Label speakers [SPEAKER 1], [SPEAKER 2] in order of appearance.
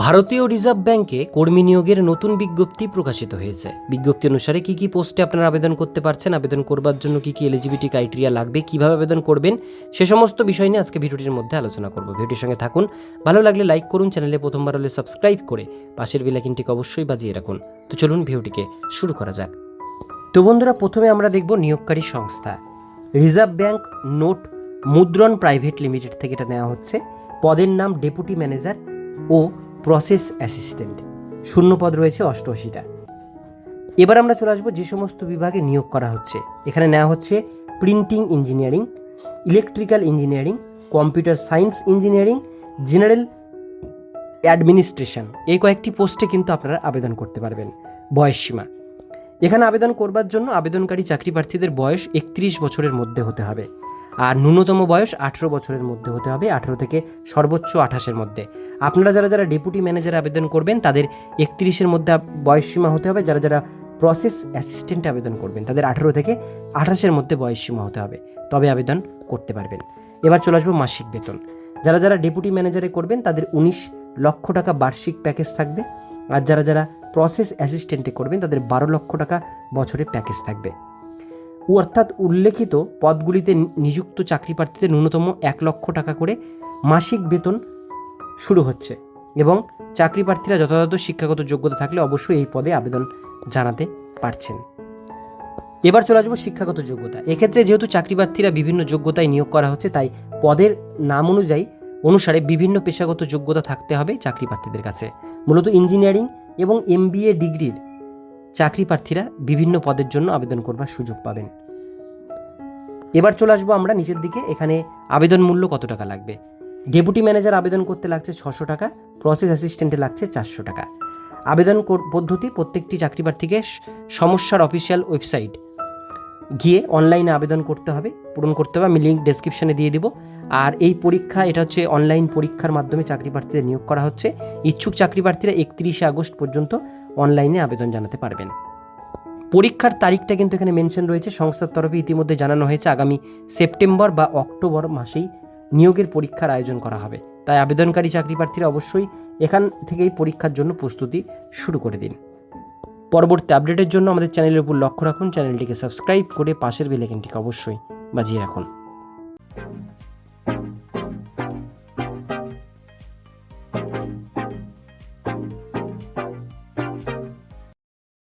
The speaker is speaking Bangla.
[SPEAKER 1] ভারতীয় রিজার্ভ ব্যাংকে কর্মী নিয়োগের নতুন বিজ্ঞপ্তি প্রকাশিত হয়েছে। বিজ্ঞপ্তি অনুসারে কি কি পোস্টে আপনারা আবেদন করতে পারছেন, আবেদন করবার জন্য কি কি এলিজিবিলিটি ক্রাইটেরিয়া লাগবে, কীভাবে আবেদন করবেন, সে সমস্ত বিষয় নিয়ে আজকে ভিডিওটির মধ্যে আলোচনা করব। ভিডিওটির সঙ্গে থাকুন, ভালো লাগলে লাইক করুন, চ্যানেলে প্রথমবার হলে সাবস্ক্রাইব করে পাশের বেলাইকিনটিকে অবশ্যই বাজিয়ে রাখুন। তো চলুন ভিডিওটিকে শুরু করা যাক। তো বন্ধুরা, প্রথমে আমরা দেখব নিয়োগকারী সংস্থা। Reserve Bank Note Mudran private limited থেকে এটা নেওয়া হচ্ছে। পদের নাম ডেপুটি ম্যানেজার ও প্রসেস অ্যাসিস্ট্যান্ট শূন্য পদ রয়েছে অষ্টআশিটা। এবার আমরা চলে আসব যে সমস্ত বিভাগে নিয়োগ করা হচ্ছে। এখানে নেওয়া হচ্ছে printing engineering electrical engineering computer science engineering general administration এই কয়েকটি পোস্টে কিন্তু আপনারা আবেদন করতে পারবেন। বয়স সীমা। এখানে আবেদন করবার জন্য আবেদনকারী চাকরি প্রার্থীদের বয়স একত্রিশ বছরের মধ্যে হতে হবে। আর ন্যূনতম বয়স আঠেরো বছরের মধ্যে হতে হবে, আঠেরো থেকে সর্বোচ্চ আঠাশের মধ্যে। আপনারা যারা যারা ডেপুটি ম্যানেজার আবেদন করবেন, তাদের একত্রিশের মধ্যে বয়সসীমা হতে হবে। যারা যারা প্রসেস অ্যাসিস্ট্যান্ট আবেদন করবেন, তাদের আঠেরো থেকে আঠাশের মধ্যে বয়সসীমা হতে হবে। তবে আবেদন করতে পারবেন। এবার চলে আসব মাসিক বেতন। যারা যারা ডেপুটি ম্যানেজারে করবেন, তাদের উনিশ লক্ষ টাকা বার্ষিক প্যাকেজ থাকবে। আর যারা যারা প্রসেস অ্যাসিস্ট্যান্টে করবেন, তাদের বারো লক্ষ টাকা বছরে প্যাকেজ থাকবে। অর্থাৎ উল্লেখিত পদগুলিতে নিযুক্ত চাকরি প্রার্থীদের ন্যূনতম এক লক্ষ টাকা করে মাসিক বেতন শুরু হচ্ছে এবং চাকরি প্রার্থীরা যথাযথ শিক্ষাগত যোগ্যতা থাকলে অবশ্যই এই পদে আবেদন জানাতে পারছেন। এবার চলে আসব শিক্ষাগত যোগ্যতা। এক্ষেত্রে যেহেতু চাকরি প্রার্থীরা বিভিন্ন যোগ্যতায় নিয়োগ করা হচ্ছে, তাই পদের নাম অনুযায়ী অনুসারে বিভিন্ন পেশাগত যোগ্যতা থাকতে হবে চাকরি প্রার্থীদের কাছে। মূলত ইঞ্জিনিয়ারিং এবং এমবিএ ডিগ্রির চাকরি প্রার্থীরা বিভিন্ন পদের জন্য আবেদন করবার সুযোগ পাবেন। এবার চলে আসব আমরা নিচের দিকে। এখানে আবেদন মূল্য কত টাকা লাগবে? ডেপুটি ম্যানেজার আবেদন করতে লাগছে ছশো টাকা, প্রসেস অ্যাসিস্ট্যান্টে লাগছে চারশো টাকা। আবেদন পদ্ধতি, প্রত্যেকটি চাকরি প্রার্থীকে সমস্যার অফিসিয়াল ওয়েবসাইট গিয়ে অনলাইনে আবেদন করতে হবে, পূরণ করতে হবে। আমি লিঙ্ক ডেসক্রিপশনে দিয়ে দিব। আর এই পরীক্ষা, এটা হচ্ছে অনলাইন পরীক্ষার মাধ্যমে চাকরি প্রার্থীদের নিয়োগ করা হচ্ছে। ইচ্ছুক চাকরি প্রার্থীরা একত্রিশে আগস্ট পর্যন্ত অনলাইনে আবেদন জানাতে পারবেন। পরীক্ষার তারিখটা কিন্তু এখানে মেনশন রয়েছে। সংস্থার তরফে ইতিমধ্যে জানানো হয়েছে, আগামী সেপ্টেম্বর বা অক্টোবর মাসেই নিয়োগের পরীক্ষার আয়োজন করা হবে। তাই আবেদনকারী চাকরি প্রার্থীরা অবশ্যই এখান থেকেই পরীক্ষার জন্য প্রস্তুতি শুরু করে দিন। পরবর্তী আপডেটের জন্য আমাদের চ্যানেলের উপর লক্ষ্য রাখুন। চ্যানেলটিকে সাবস্ক্রাইব করে পাশের বেলেকেনটিকে অবশ্যই বাজিয়ে রাখুন।